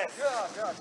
Раз!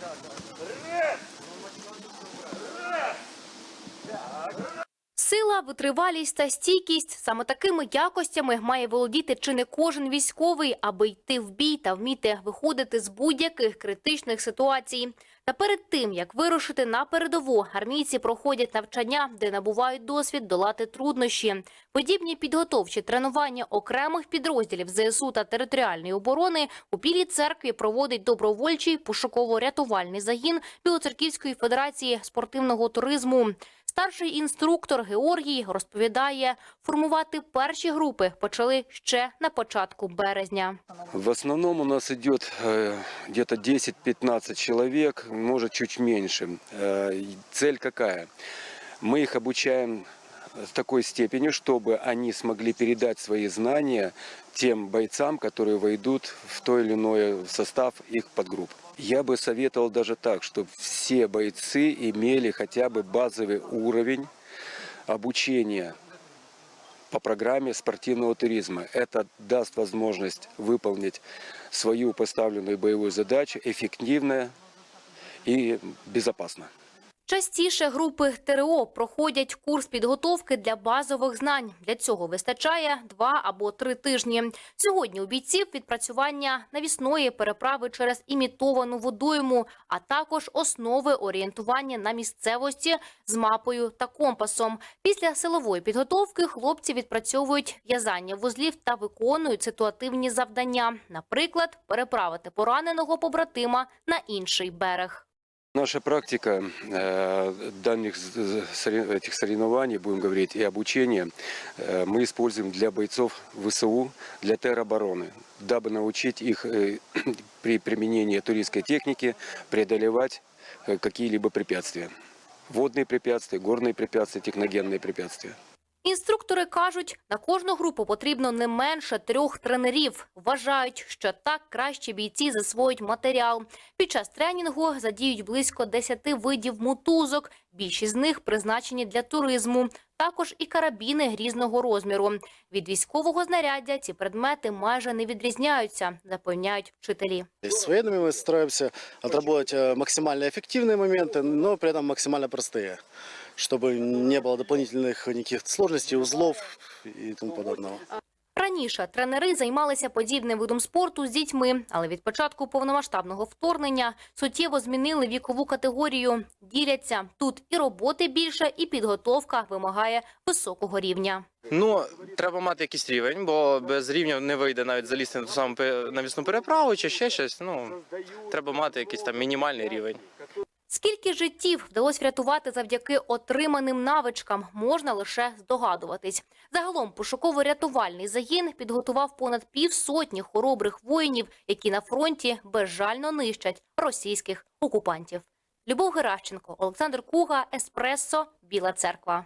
Сила, витривалість та стійкість саме такими якостями має володіти чи не кожен військовий, аби йти в бій та вміти виходити з будь-яких критичних ситуацій. Та перед тим як вирушити на передову, армійці проходять навчання, де набувають досвід долати труднощі. Подібні підготовчі тренування окремих підрозділів ЗСУ та територіальної оборони у Білій церкві проводить добровольчий пошуково-рятувальний загін Білоцерківської федерації спортивного туризму. Старший інструктор Георгій розповідає, формувати перші групи почали ще на початку березня. В основном у нас идет э, где-то 10-15 человек, может чуть меньше. Э, и цель какая? Мы их обучаем в такой степени, чтобы они смогли передать свои знания тем бойцам, которые войдут в то или иное состав их подгрупп. Я бы советовал даже так, чтобы все бойцы имели хотя бы базовый уровень обучения по программе спортивного туризма. Это даст возможность выполнить свою поставленную боевую задачу эффективно и безопасно. Частіше групи ТРО проходять курс підготовки для базових знань. Для цього вистачає два або три тижні. Сьогодні у бійців відпрацювання навісної переправи через імітовану водойму, а також основи орієнтування на місцевості з мапою та компасом. Після силової підготовки хлопці відпрацьовують в'язання вузлів та виконують ситуативні завдання, наприклад, переправити пораненого побратима на інший берег. Наша практика э, данных этих соревнований, будем говорить, и обучения э, мы используем для бойцов ВСУ, для теробороны, дабы научить их э, при применении туристской техники преодолевать какие-либо препятствия. Водные препятствия, горные препятствия, техногенные препятствия. Інструктори кажуть, на кожну групу потрібно не менше трьох тренерів. Вважають, що так краще бійці засвоють матеріал. Під час тренінгу задіють близько 10 видів мотузок. Більшість з них призначені для туризму. Також і карабіни різного розміру. Від військового знаряддя ці предмети майже не відрізняються, запевняють вчителі. С военными мы стараемся отработать э, максимально эффективные моменты, но при этом максимально простые, чтобы не было дополнительных никаких сложностей, узлов и тому подобного. Раніше тренери займалися подібним видом спорту з дітьми, але від початку повномасштабного вторгнення суттєво змінили вікову категорію. Діляться тут і роботи більше, і підготовка вимагає високого рівня. Ну, треба мати якийсь рівень, бо без рівня не вийде навіть залізти на ту саму пе- навісну переправу чи ще щось. Ну, треба мати якийсь там мінімальний рівень. Скільки життів вдалося врятувати завдяки отриманим навичкам, можна лише здогадуватись. Загалом пошуково-рятувальний загін підготував понад півсотні хоробрих воїнів, які на фронті безжально нищать російських окупантів. Любов Геращенко, Олександр Куга, Еспресо, Біла Церква.